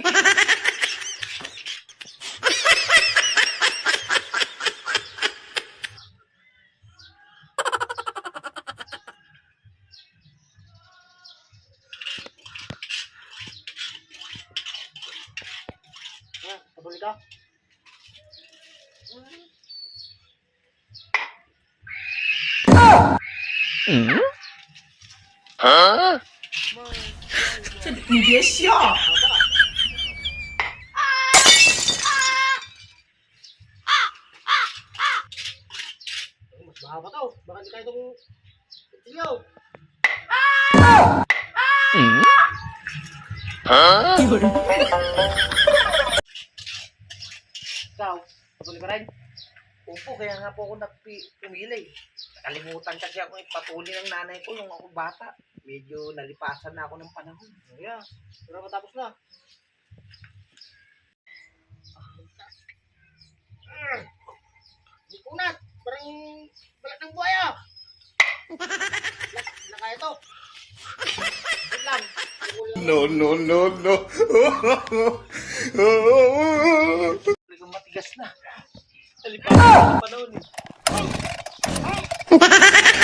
哈，啊，这你别笑。Mas mahaba to. Baka hindi kaya itong kutsilyo. Ikaw, patuloy ka rin. Opo, kaya nga po ako nagpi- pumili. Nakalimutan kasi ako ipatuli ng nanay ko nung ako bata. Medyo nalipasan na ako ng panahon. Yeah, pero matapos na. Ah. Kunat. Parang balat ng buhaya. Wala na kaya to. Wait lang. No, no, no, no. Talagang matigas na. Nalipasan na ng panahon eh.